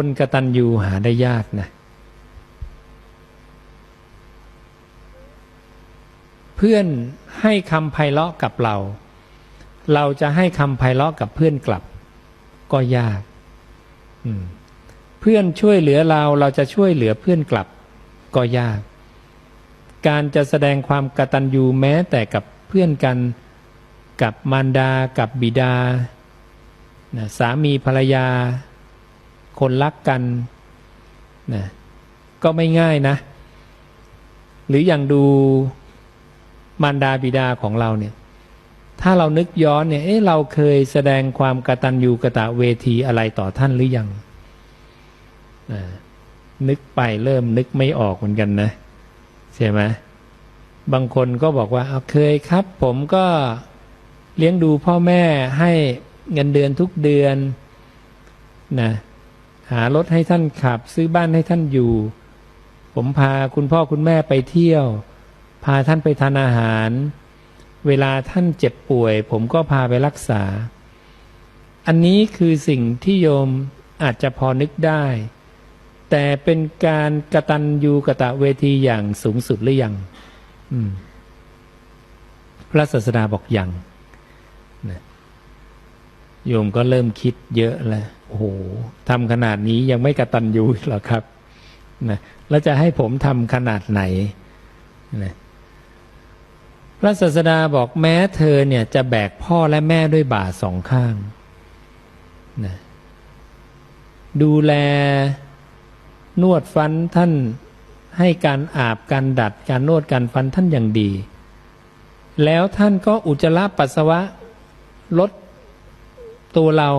คนกระตัญญูหาได้ยากนะ เพื่อนให้คำไพเราะกับเรา เราจะให้คำไพเราะกับเพื่อนกลับ ก็ยากเพื่อนช่วยเหลือเราเราจะช่วยเหลือเพื่อนกลับ ก็ยาก การจะแสดงความกตัญญูแม้แต่กับเพื่อนกัน กับมารดา กับบิดานะสามีภรรยา คนรักกันนะก็ไม่ง่ายนะ หรืออย่างดูมารดาบิดาของเราเนี่ย ถ้าเรานึกย้อนเนี่ยเอ๊ะเราเคยแสดงความกตัญญูกะตะเวทีอะไรต่อท่านหรือยังนึกไปเริ่มนึกไม่ออกเหมือนกันนะใช่ไหมบางคนก็บอกว่าเอาเคยครับ ผมก็เลี้ยงดูพ่อแม่ให้เงินเดือนทุกเดือนนะ หารถให้ท่านขับ ซื้อบ้านให้ท่านอยู่ ผมพาคุณพ่อคุณแม่ไปเที่ยว พาท่านไปทานอาหาร เวลาท่านเจ็บป่วย ผมก็พาไปรักษา อันนี้คือสิ่งที่โยมอาจจะพอนึกได้ แต่เป็นการกระตันยูกะตะเวทีอย่างสูงสุดหรือยังพระศาสดาบอกยังนะ โยมก็เริ่มคิดเยอะแล้วโอ้โหทำขนาดนี้ยังไม่กระตันยูหรอครับนะแล้วจะให้ผมทำขนาดไหนนะพระศาสดาบอกแม้เธอเนี่ยจะแบกพ่อและแม่ด้วยบ่าสองข้างนะดูแลนวดฟันท่านให้การอาบการดัดการนวดการฟันท่านอย่างดี แล้วท่านก็อุจจาระปัสสาวะลด ตัวเรา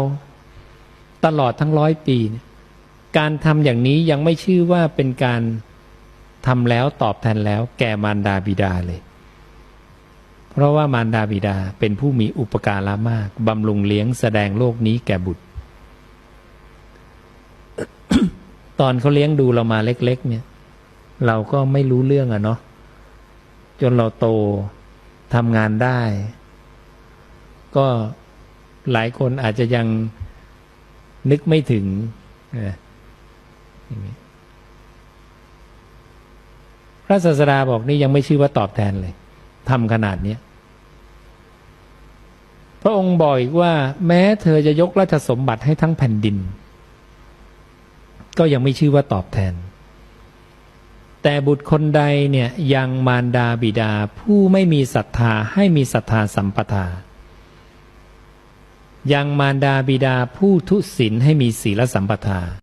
ตลอดทั้งร้อยปี การทำอย่างนี้ยังไม่ชื่อว่าเป็นการทำแล้วตอบแทนแล้ว แก่มารดาบิดาเลย เพราะว่ามารดาบิดาเป็นผู้มีอุปการะมากบำรุงเลี้ยงแสดงโลกนี้แก่บุตร ตอนเขาเลี้ยงดูเรามาเล็ก ๆ เนี่ย เราก็ไม่รู้เรื่องอะเนาะจนเราโตทำงานได้ ก็ หลายคนอาจจะยังนึกไม่ถึงนะพระศาสดาบอกนี่ยังไม่ชื่อว่าตอบแทนเลยทำขนาดนี้พระองค์บอกอีกว่า แม้เธอจะยกราชสมบัติให้ทั้งแผ่นดิน ก็ยังไม่ชื่อว่าตอบแทน แต่บุตรคนใดเนี่ยยังมารดาบิดาผู้ไม่มีศรัทธาให้มีศรัทธาสัมปทา ยังมารดาบิดาผู้ทุศีลให้มีศีลสัมปทา